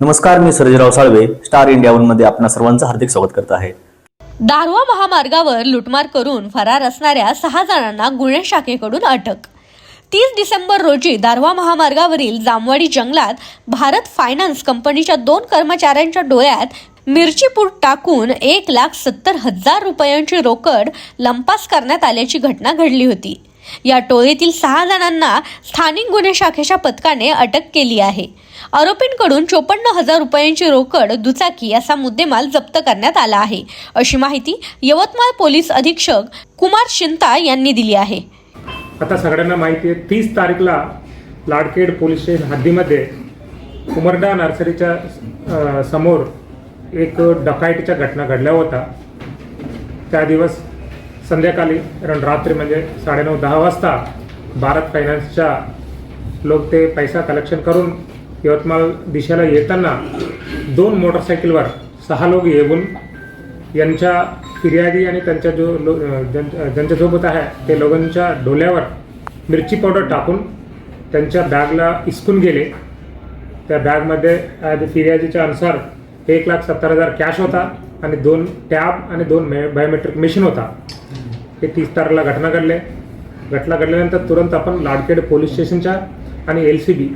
नमस्कार मी Sarjerao Salve star India वनमध्ये आपणा सर्वांचं हार्दिक स्वागत करत आहे. दारवा महामार्गावर लुटमार करून फरार असणाऱ्या सहा जणांना गुन्हे शाखेकडून अटक. तीस डिसेंबर रोजी दारवा महामार्गावरील जामवाडी जंगलात भारत फायनान्स कंपनीच्या दोन कर्मचाऱ्यांच्या डोळ्यात मिरचीपूट टाकून एक लाख सत्तर हजार रुपयांची रोकड लंपास करण्यात आल्याची घटना घडली होती. या टोळीतील सहा जणांना स्थानिक गुन्हे शाखेच्या पथकाने अटक केली आहे. आरोपींकडून चोपन्न हजार रुपयांची रोकड दुचाकी असा मुद्देमाल जप्त करण्यात आला आहे. अशी माहिती यवतमाळ पोलीस अधीक्षक कुमार शिंता यांनी दिली आहे. आता सगळ्यांना माहिती आहे तीस तारीखला लाडखेड पोलीस स्टेशन हद्दीमध्ये उमरडा नर्सरीच्या समोर एक डकायटीच्या घटना घडल्या होता त्या दिवस संध्याकाळी कारण रात्री म्हणजे साडेनऊ दहा वाजता भारत फायनान्सच्या लोक ते पैसा कलेक्शन करून यवतमाळ दिशेला येताना दोन मोटरसायकलवर सहा लोक येऊन यांच्या फिर्यादी आणि त्यांच्या जो लो ज्यांच्यासोबत आहे ते लोकांच्या डोल्यावर मिरची पावडर टाकून त्यांच्या बॅगला इसकून गेले. त्या बॅगमध्ये फिर्यादीच्या अनुसार एक लाख सत्तर हजार कॅश होता आणि दोन टॅब आणि दोन मे बायोमेट्रिक मशीन होता. हे तीस तारखेला घटना घडले घटना घडल्यानंतर तुरंत आपण लाडखेड पोलीस स्टेशनच्या आणि एल सी बी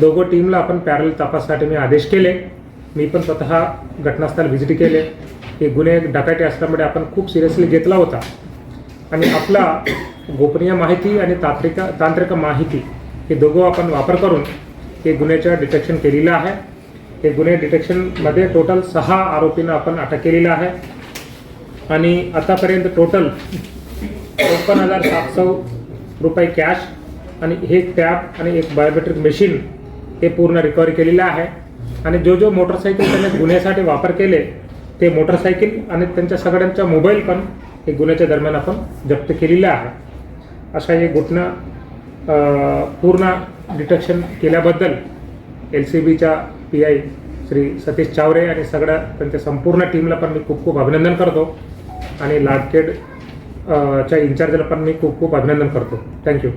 दोघं टीमला आपण पॅरल तपासासाठी मी आदेश केले. मी पण स्वतः घटनास्थळ व्हिजिट केले. हे गुन्हे डकाटी असल्यामुळे आपण खूप सिरियसली घेतला होता. आणि आपला गोपनीय माहिती आणि तांत्रिक तांत्रिक माहिती हे दोघं आपण वापर करून हे गुन्ह्याचं डिटेक्शन केलेलं आहे. हे गुन्हे डिटेक्शनमध्ये टोटल सहा आरोपींना आपण अटक केलेलं आहे. आणि आतापर्यंत टोटल चौपन्न हजार सातशे रुपये कॅश आणि हे टॅप आणि एक बायोमेट्रिक मशीन हे पूर्ण रिकव्हरी केलेलं आहे. आणि जो जो मोटरसायकल त्यांनी गुन्ह्यासाठी वापर केले ते मोटरसायकल आणि त्यांच्या सगळ्यांच्या मोबाईल पण हे गुन्ह्याच्या दरम्यान आपण जप्त केलेलं आहे. अशा हे घटना पूर्ण डिटेक्शन केल्याबद्दल एल सी बीच्या पी आय श्री सतीश चावरे आणि सगळ्या त्यांच्या संपूर्ण टीमला पण मी खूप खूप अभिनंदन करतो. आणि लाडकेड च्या इन्चार्जला पण मी खूप खूप अभिनंदन करतो. थँक्यू